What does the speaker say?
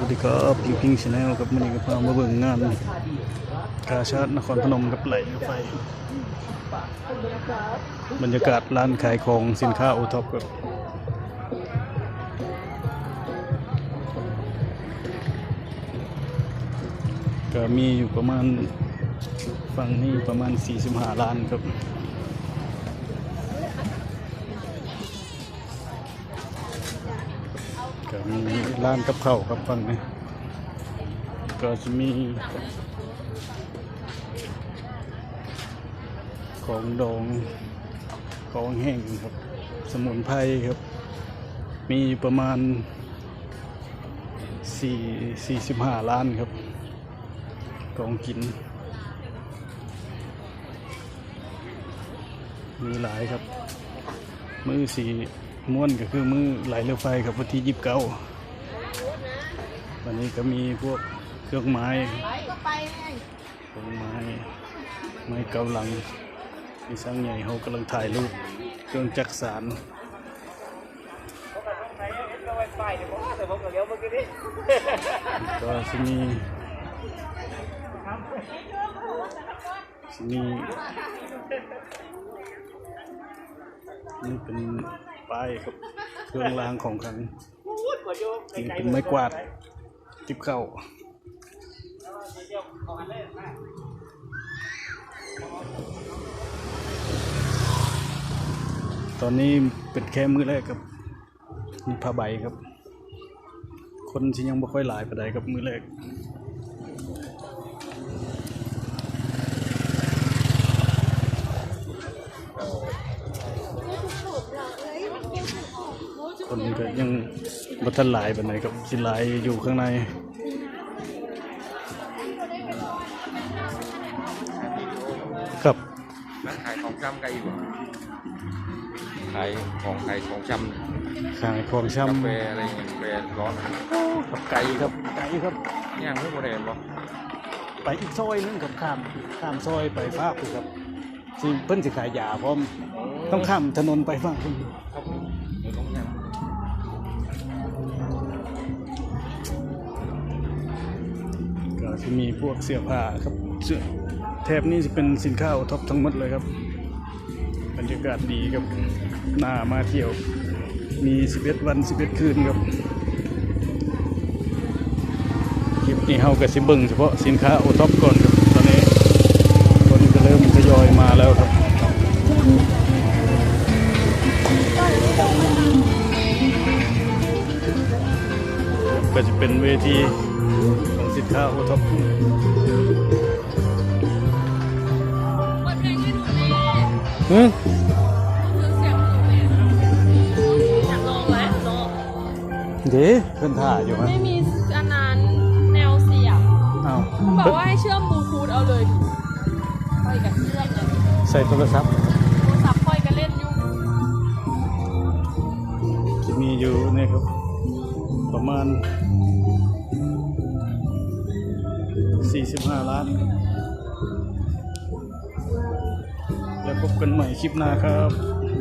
วัสดีครับพิงพิงชาแนลกับมันนี้ก็พามาเบิ่งงานกาชาตินครพนมกับไหลไฟบรรยากาศร้านขายของสินค้าโอท็อปครับก็มีอยู่ประมาณฝั่งนี้ประมาณ 45 ล้านครับ ก็มีร้านกับข้าวครับฝั่งนี้ก็จะมี ของดองของแห้งครับ สมุนไพรครับ มีประมาณ4 45ล้านครับของกิน มีหลายครับ มือสี ม้วนก็คือมือไหลเรือไฟครับวันที่ยิบเก้าวันนี้ก็มีพวกเครื่องไม้ไปก็ไปไงเครื่องไม้ไม้เกาหลัง มีช่างใหญ่เขากำลังถ่ายรูปเครื่องจักสานก็จะมีจะมีนี่เป็น ป้ายครับเครื่องรางของขลังนี่เป็นไม้กวาดติบเข้าตอนนี้เป็นแค่มือแรกครับนี่ผ้าใบครับ คนที่ยังไม่ค่อยหลายปานใดครับมือแรก คนก็ยังบัทันหลายปานใดครับสิหลายอยู่ข้างในครับร้านขายของชำกันอยู่ขายของขายของชำขายของกาช่ำแฟอะไรเงี้ยกาแฟร้อนกับไก่ครับไก่ครับย่างไม่โมเดลบ่ไปอีกซอยหนึงกับข้ามข้ามซอยไปภาคครับสิเพิ่นสิขายยาพร้อมต้องข้ามถนนไปฝั่งพุ่นครับ จะมีพวกเสื้อผ้าครับเสื้อแถบนี้จะเป็นสินค้าโอท็อปทั้งหมดเลยครับ บรรยากาศดีครับน่ามาเที่ยว มี 11 วัน 11 คืนครับคลิปนี้เฮาก็สิเบิ่งเฉพาะสินค้าโอท็อปก่อนครับตอนนี้คนก็เริ่มทยอยมาแล้วครับก็จะเป็นเวที อ้าโอท็อปเปิดเพลงให้หนูเลยเฮ้ยคือเสียงหนูเลยอยากลองไหมลองเดี๋ยวเพิ่นถ่าอยู่ฮะไม่มีอันนั้นแนวเสียงอ้าวบอกว่าให้เชื่อมบลูทูธเอาเลยค่อยกับเชื่อมเลยใส่โทรศัพท์โทรศัพท์ค่อยกันเล่นอยู่ที่มีอยู่เนี่ยครับ ประมาณ 45 ล้าน แล้วพบกันใหม่คลิปหน้าครับ